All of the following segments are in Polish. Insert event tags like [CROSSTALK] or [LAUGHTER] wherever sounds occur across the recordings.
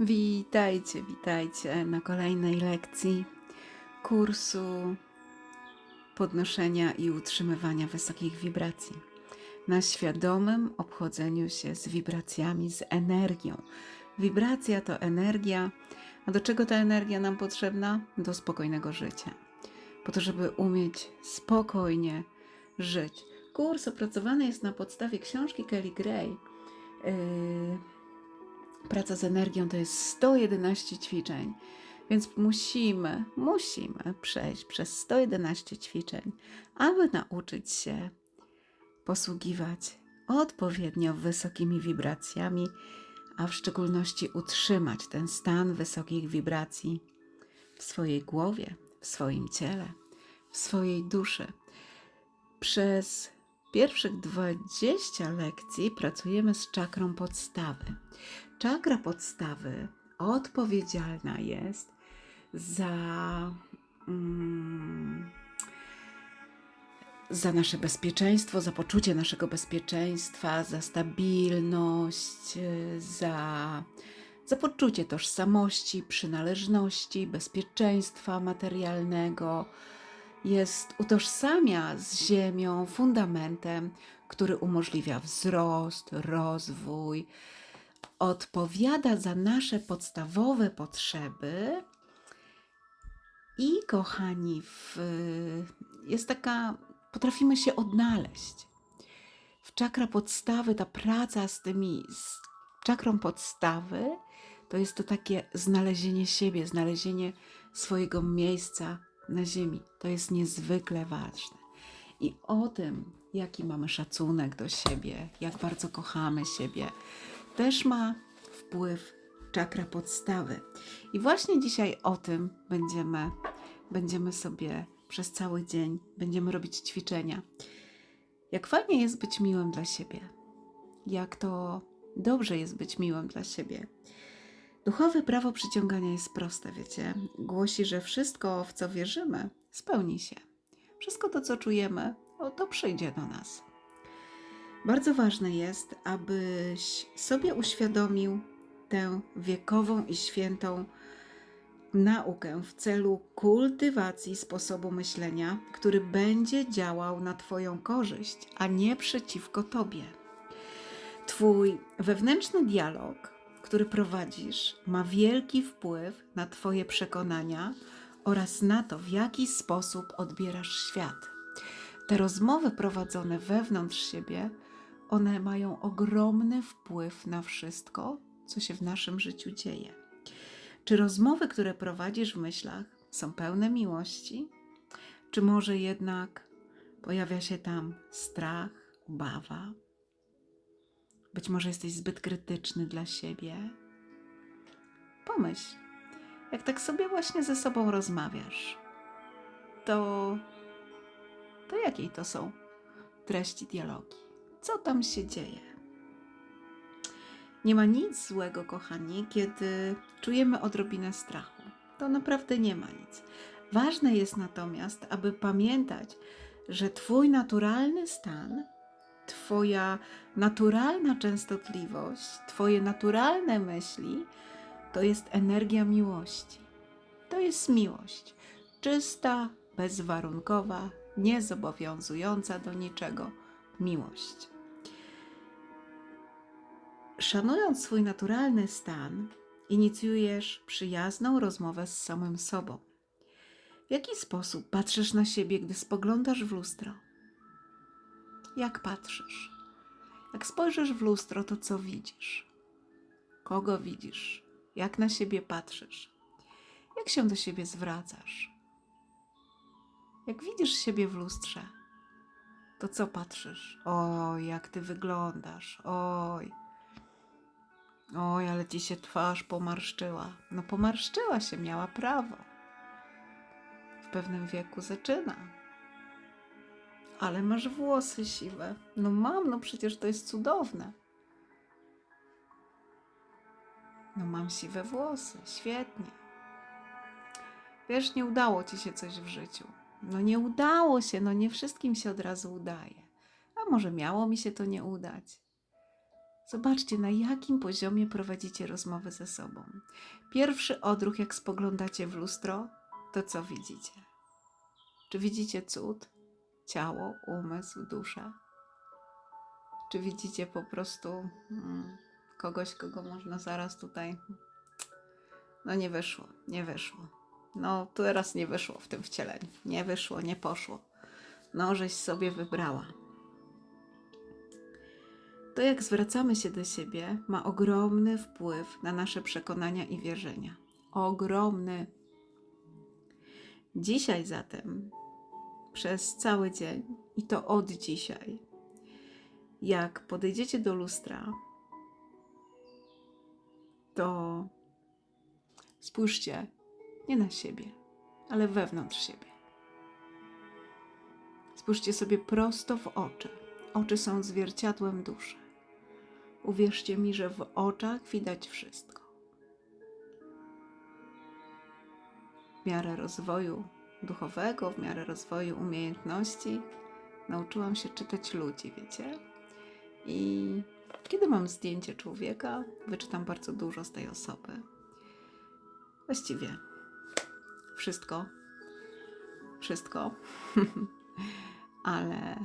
Witajcie, witajcie na kolejnej lekcji kursu podnoszenia i utrzymywania wysokich wibracji. Na świadomym obchodzeniu się z wibracjami, z energią. Wibracja to energia. A do czego ta energia nam potrzebna? Do spokojnego życia. Po to, żeby umieć spokojnie żyć. Kurs opracowany jest na podstawie książki Kelly Gray. Praca z energią to jest 111 ćwiczeń, więc musimy, musimy przejść przez 111 ćwiczeń, aby nauczyć się posługiwać odpowiednio wysokimi wibracjami, a w szczególności utrzymać ten stan wysokich wibracji w swojej głowie, w swoim ciele, w swojej duszy. Przez pierwszych 20 lekcji pracujemy z czakrą podstawy. Czakra podstawy odpowiedzialna jest za, mm, za nasze bezpieczeństwo, za poczucie naszego bezpieczeństwa, za stabilność, za, za poczucie tożsamości, przynależności, bezpieczeństwa materialnego. Jest utożsamia z Ziemią fundamentem, który umożliwia wzrost, rozwój, odpowiada za nasze podstawowe potrzeby. I kochani, w, jest taka, potrafimy się odnaleźć. W czakra podstawy, ta praca z tymi, z czakrą podstawy, to jest to takie znalezienie siebie, znalezienie swojego miejsca na ziemi. To jest niezwykle ważne. I o tym, jaki mamy szacunek do siebie, jak bardzo kochamy siebie, też ma wpływ czakra podstawy. I właśnie dzisiaj o tym będziemy, będziemy sobie przez cały dzień, będziemy robić ćwiczenia. Jak fajnie jest być miłym dla siebie. Jak to dobrze jest być miłym dla siebie. Duchowe prawo przyciągania jest proste, wiecie. Głosi, że wszystko, w co wierzymy, spełni się. Wszystko to, co czujemy, o, to przyjdzie do nas. Bardzo ważne jest, abyś sobie uświadomił tę wiekową i świętą naukę w celu kultywacji sposobu myślenia, który będzie działał na Twoją korzyść, a nie przeciwko Tobie. Twój wewnętrzny dialog, który prowadzisz, ma wielki wpływ na Twoje przekonania oraz na to, w jaki sposób odbierasz świat. Te rozmowy prowadzone wewnątrz siebie one mają ogromny wpływ na wszystko, co się w naszym życiu dzieje. Czy rozmowy, które prowadzisz w myślach, są pełne miłości? Czy może jednak pojawia się tam strach, obawa? Być może jesteś zbyt krytyczny dla siebie? Pomyśl, jak tak sobie właśnie ze sobą rozmawiasz, to, to jakiej to są treści dialogi? co tam się dzieje. Nie ma nic złego, kochani, kiedy czujemy odrobinę strachu. To naprawdę nie ma nic. Ważne jest natomiast, aby pamiętać, że Twój naturalny stan, Twoja naturalna częstotliwość, Twoje naturalne myśli to jest energia miłości. To jest miłość. Czysta, bezwarunkowa, niezobowiązująca do niczego miłość. Szanując swój naturalny stan, inicjujesz przyjazną rozmowę z samym sobą. W jaki sposób patrzysz na siebie, gdy spoglądasz w lustro? Jak patrzysz? Jak spojrzysz w lustro, to co widzisz? Kogo widzisz? Jak na siebie patrzysz? Jak się do siebie zwracasz? Jak widzisz siebie w lustrze, to co patrzysz? Oj, jak ty wyglądasz, oj. Oj, ale ci się twarz pomarszczyła. No pomarszczyła się, miała prawo. W pewnym wieku zaczyna. Ale masz włosy siwe. No mam, no przecież to jest cudowne. No mam siwe włosy, świetnie. Wiesz, nie udało ci się coś w życiu. No nie udało się, no nie wszystkim się od razu udaje. A może miało mi się to nie udać? Zobaczcie, na jakim poziomie prowadzicie rozmowę ze sobą. Pierwszy odruch, jak spoglądacie w lustro, to co widzicie? Czy widzicie cud? Ciało, umysł, duszę? Czy widzicie po prostu mm, kogoś, kogo można zaraz tutaj. No nie wyszło, nie wyszło. No teraz nie wyszło w tym wcieleniu. Nie wyszło, nie poszło. No, żeś sobie wybrała. To, jak zwracamy się do siebie, ma ogromny wpływ na nasze przekonania i wierzenia. Ogromny. Dzisiaj zatem, przez cały dzień, i to od dzisiaj, jak podejdziecie do lustra, to spójrzcie nie na siebie, ale wewnątrz siebie. Spójrzcie sobie prosto w oczy. Oczy są zwierciadłem duszy. Uwierzcie mi, że w oczach widać wszystko. W miarę rozwoju duchowego, w miarę rozwoju umiejętności, nauczyłam się czytać ludzi, wiecie? I kiedy mam zdjęcie człowieka, wyczytam bardzo dużo z tej osoby. Właściwie wszystko. Wszystko. [LAUGHS] ale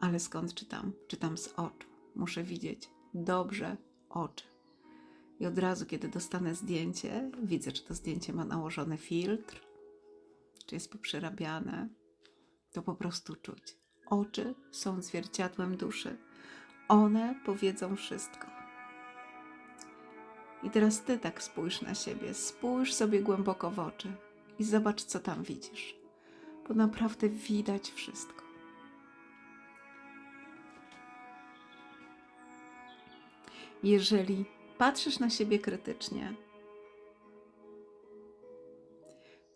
ale skąd czytam? Czytam z oczu. Muszę widzieć dobrze oczy. I od razu, kiedy dostanę zdjęcie, widzę, czy to zdjęcie ma nałożony filtr, czy jest poprzerabiane. To po prostu czuć. Oczy są zwierciadłem duszy. One powiedzą wszystko. I teraz ty tak spójrz na siebie, spójrz sobie głęboko w oczy i zobacz, co tam widzisz. Bo naprawdę widać wszystko. Jeżeli patrzysz na siebie krytycznie,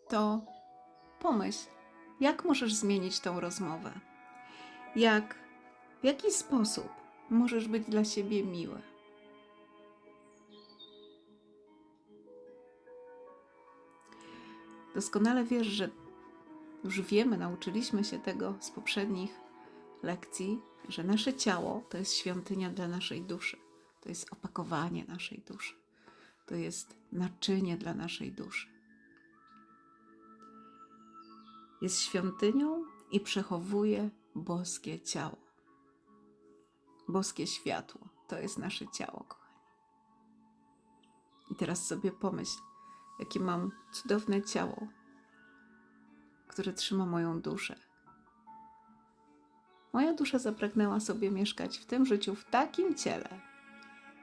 to pomyśl, jak możesz zmienić tą rozmowę. Jak, w jaki sposób możesz być dla siebie miły. Doskonale wiesz, że już wiemy, nauczyliśmy się tego z poprzednich lekcji, że nasze ciało to jest świątynia dla naszej duszy. To jest opakowanie naszej duszy. To jest naczynie dla naszej duszy. Jest świątynią i przechowuje boskie ciało. Boskie światło to jest nasze ciało, kochani. I teraz sobie pomyśl, jakie mam cudowne ciało, które trzyma moją duszę. Moja dusza zapragnęła sobie mieszkać w tym życiu, w takim ciele.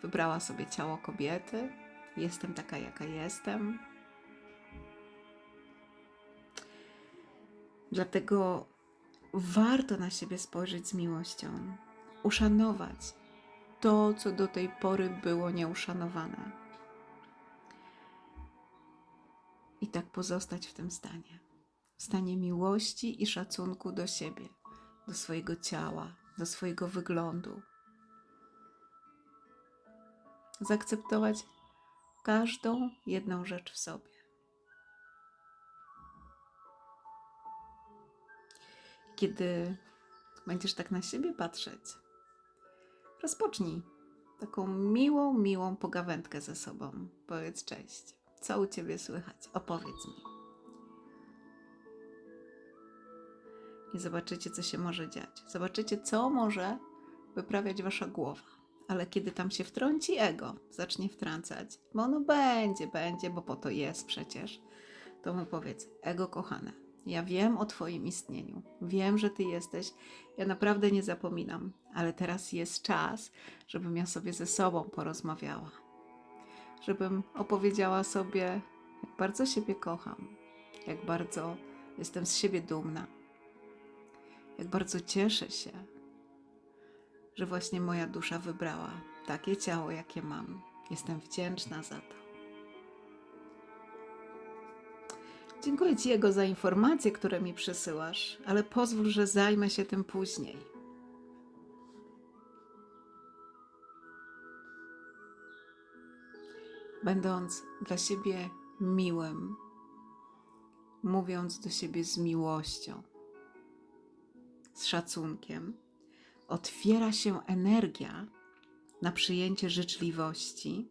Wybrała sobie ciało kobiety. Jestem taka, jaka jestem. Dlatego warto na siebie spojrzeć z miłością, uszanować to, co do tej pory było nieuszanowane. I tak pozostać w tym stanie. W stanie miłości i szacunku do siebie, do swojego ciała, do swojego wyglądu. Zaakceptować każdą jedną rzecz w sobie. Kiedy będziesz tak na siebie patrzeć, rozpocznij taką miłą, miłą pogawędkę ze sobą. Powiedz cześć. Co u ciebie słychać? Opowiedz mi. I zobaczycie, co się może dziać. Zobaczycie, co może wyprawiać wasza głowa. Ale kiedy tam się wtrąci ego, zacznie wtrącać, bo ono będzie, będzie, bo po to jest przecież, to mu powiedz, ego kochane, ja wiem o Twoim istnieniu, wiem, że Ty jesteś, ja naprawdę nie zapominam, ale teraz jest czas, żebym ja sobie ze sobą porozmawiała, żebym opowiedziała sobie, jak bardzo siebie kocham, jak bardzo jestem z siebie dumna, jak bardzo cieszę się, że właśnie moja dusza wybrała takie ciało, jakie mam. Jestem wdzięczna za to. Dziękuję Ci, Jego, za informacje, które mi przesyłasz, ale pozwól, że zajmę się tym później. Będąc dla siebie miłym, mówiąc do siebie z miłością, z szacunkiem, otwiera się energia na przyjęcie życzliwości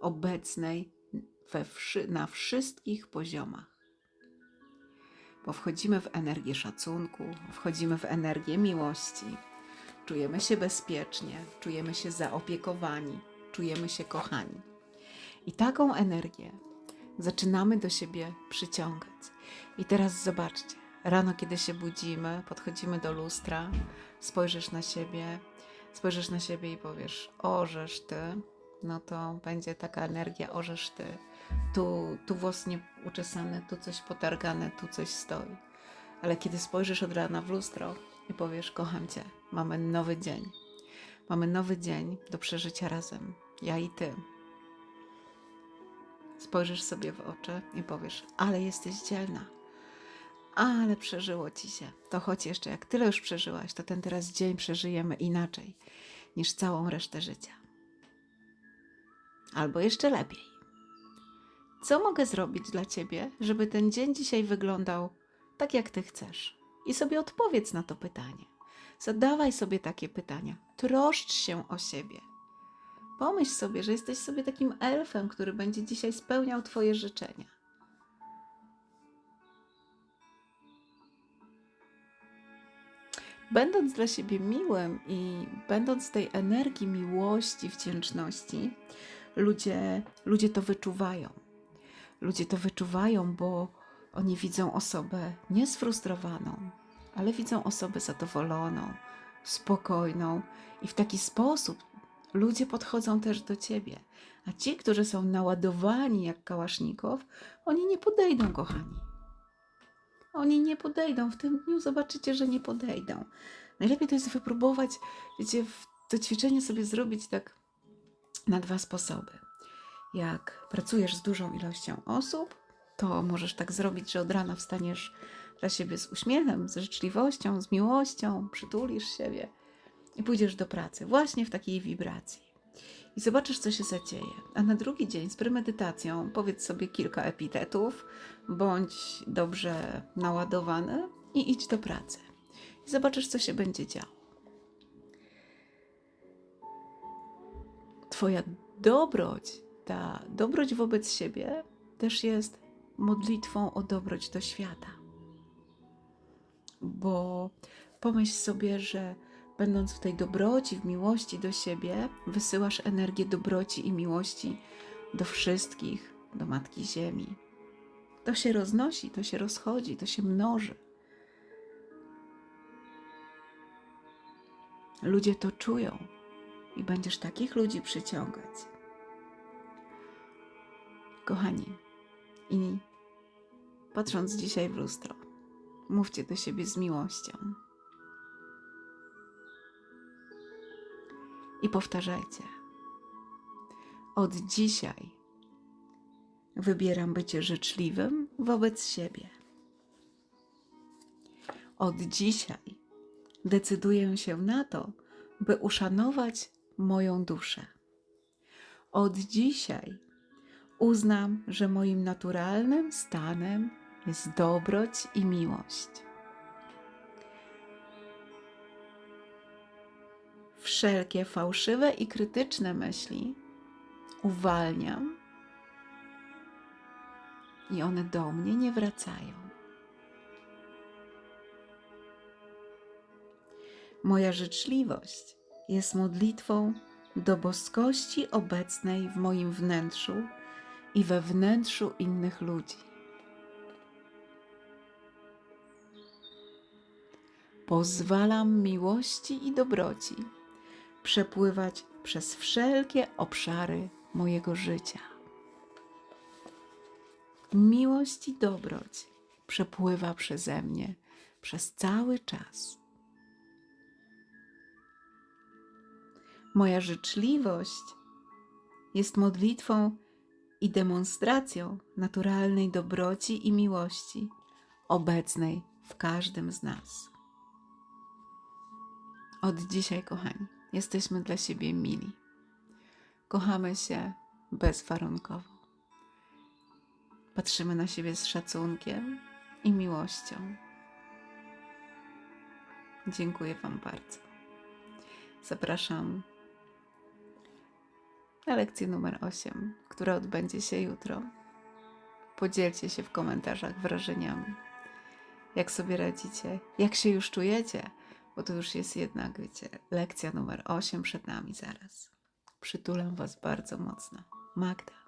obecnej we na wszystkich poziomach. Bo wchodzimy w energię szacunku, wchodzimy w energię miłości, czujemy się bezpiecznie, czujemy się zaopiekowani, czujemy się kochani. I taką energię zaczynamy do siebie przyciągać. I teraz zobaczcie, rano, kiedy się budzimy, podchodzimy do lustra, spojrzysz na siebie, spojrzysz na siebie i powiesz: Orzesz ty, no to będzie taka energia: Orzesz ty. Tu, tu włos nie uczesany, tu coś potargane, tu coś stoi. Ale kiedy spojrzysz od rana w lustro i powiesz: Kocham cię, mamy nowy dzień. Mamy nowy dzień do przeżycia razem, ja i ty. Spojrzysz sobie w oczy i powiesz: Ale jesteś dzielna. Ale przeżyło ci się. To choć jeszcze jak tyle już przeżyłaś, to ten teraz dzień przeżyjemy inaczej niż całą resztę życia. Albo jeszcze lepiej. Co mogę zrobić dla ciebie, żeby ten dzień dzisiaj wyglądał tak, jak ty chcesz? I sobie odpowiedz na to pytanie. Zadawaj sobie takie pytania. Troszcz się o siebie. Pomyśl sobie, że jesteś sobie takim elfem, który będzie dzisiaj spełniał Twoje życzenia. Będąc dla siebie miłym i będąc tej energii miłości, wdzięczności, ludzie, ludzie to wyczuwają. Ludzie to wyczuwają, bo oni widzą osobę nie sfrustrowaną, ale widzą osobę zadowoloną, spokojną i w taki sposób ludzie podchodzą też do ciebie. A ci, którzy są naładowani jak kałasznikow, oni nie podejdą, kochani. Oni nie podejdą. W tym dniu zobaczycie, że nie podejdą. Najlepiej to jest wypróbować, wiecie, to ćwiczenie sobie zrobić tak na dwa sposoby. Jak pracujesz z dużą ilością osób, to możesz tak zrobić, że od rana wstaniesz dla siebie z uśmiechem, z życzliwością, z miłością, przytulisz siebie i pójdziesz do pracy właśnie w takiej wibracji. I zobaczysz, co się zadzieje. A na drugi dzień z premedytacją powiedz sobie kilka epitetów, bądź dobrze naładowany i idź do pracy. I zobaczysz, co się będzie działo. Twoja dobroć, ta dobroć wobec siebie też jest modlitwą o dobroć do świata. Bo pomyśl sobie, że będąc w tej dobroci, w miłości do siebie, wysyłasz energię dobroci i miłości do wszystkich, do Matki Ziemi. To się roznosi, to się rozchodzi, to się mnoży. Ludzie to czują i będziesz takich ludzi przyciągać. Kochani, i patrząc dzisiaj w lustro, mówcie do siebie z miłością. I powtarzajcie. Od dzisiaj wybieram bycie życzliwym wobec siebie. Od dzisiaj decyduję się na to, by uszanować moją duszę. Od dzisiaj uznam, że moim naturalnym stanem jest dobroć i miłość. Wszelkie fałszywe i krytyczne myśli uwalniam i one do mnie nie wracają. Moja życzliwość jest modlitwą do boskości obecnej w moim wnętrzu i we wnętrzu innych ludzi. Pozwalam miłości i dobroci przepływać przez wszelkie obszary mojego życia. Miłość i dobroć przepływa przeze mnie przez cały czas. Moja życzliwość jest modlitwą i demonstracją naturalnej dobroci i miłości obecnej w każdym z nas. Od dzisiaj, kochani, jesteśmy dla siebie mili. Kochamy się bezwarunkowo. Patrzymy na siebie z szacunkiem i miłością. Dziękuję Wam bardzo. Zapraszam na lekcję numer 8, która odbędzie się jutro. Podzielcie się w komentarzach wrażeniami. Jak sobie radzicie? Jak się już czujecie? Bo to już jest jednak, wiecie, lekcja numer 8 przed nami zaraz. Przytulam Was bardzo mocno. Magda.